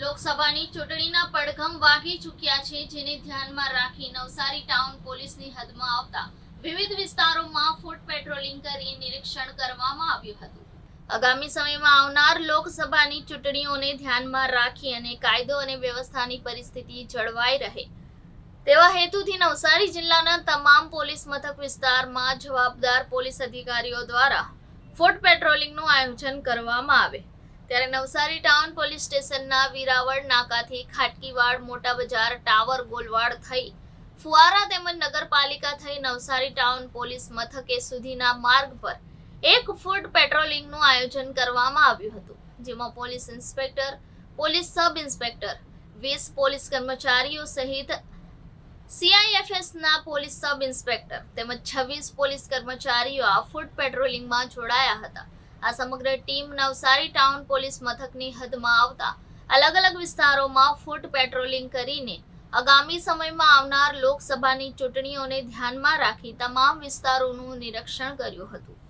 લોકસભાની ચૂંટણીના પડઘમ વાગી ચૂક્યા છે, જેને ધ્યાનમાં રાખી નવસારી ટાઉન પોલીસની હદમાં આવતા વિવિધ વિસ્તારોમાં ફૂટ પેટ્રોલિંગ કરી નિરીક્ષણ કરવામાં આવ્યું હતું. આગામી સમયમાં આવનાર લોકસભાની ચૂંટણીઓને ધ્યાનમાં રાખી અને કાયદો અને વ્યવસ્થાની પરિસ્થિતિ જળવાઈ રહે. તેવા હેતુથી નવસારી જિલ્લાના તમામ પોલીસ મથક વિસ્તારમાં જવાબદાર પોલીસ અધિકારીઓ દ્વારા ફૂટ પેટ્રોલિંગનું આયોજન કરવામાં આવે. ત્યારે નવસારી ટાઉન પોલીસ સ્ટેશનના વીરાવળ, નાકાથી ખાટકીવાડ, મોટા બજાર, ટાવર, ગોલવાડ થઈ ફુવારા તેમજ નગરપાલિકા થઈ નવસારી ટાઉન પોલીસ મથકે સુધીના માર્ગ પર એક ફૂટ પેટ્રોલિંગનું આયોજન કરવામાં આવ્યું હતું, જેમાં police inspector, police sub inspector, વીસ પોલીસ કર્મચારીઓ સહિત સીઆઈએફએસના પોલીસ સબ ઇન્સ્પેક્ટર તેમજ છવ્વીસ પોલીસ કર્મચારીઓ આ ફૂટ પેટ્રોલિંગમાં જોડાયા હતા. આ સમગ્ર ટીમ નવસારી ટાઉન પોલીસ મથકની હદમાં આવતા અલગ અલગ વિસ્તારોમાં ફૂટ પેટ્રોલિંગ કરીને આગામી સમયમાં આવનાર લોકસભાની ચૂંટણીઓને ધ્યાનમાં રાખી તમામ વિસ્તારોનું નિરીક્ષણ કર્યું હતું.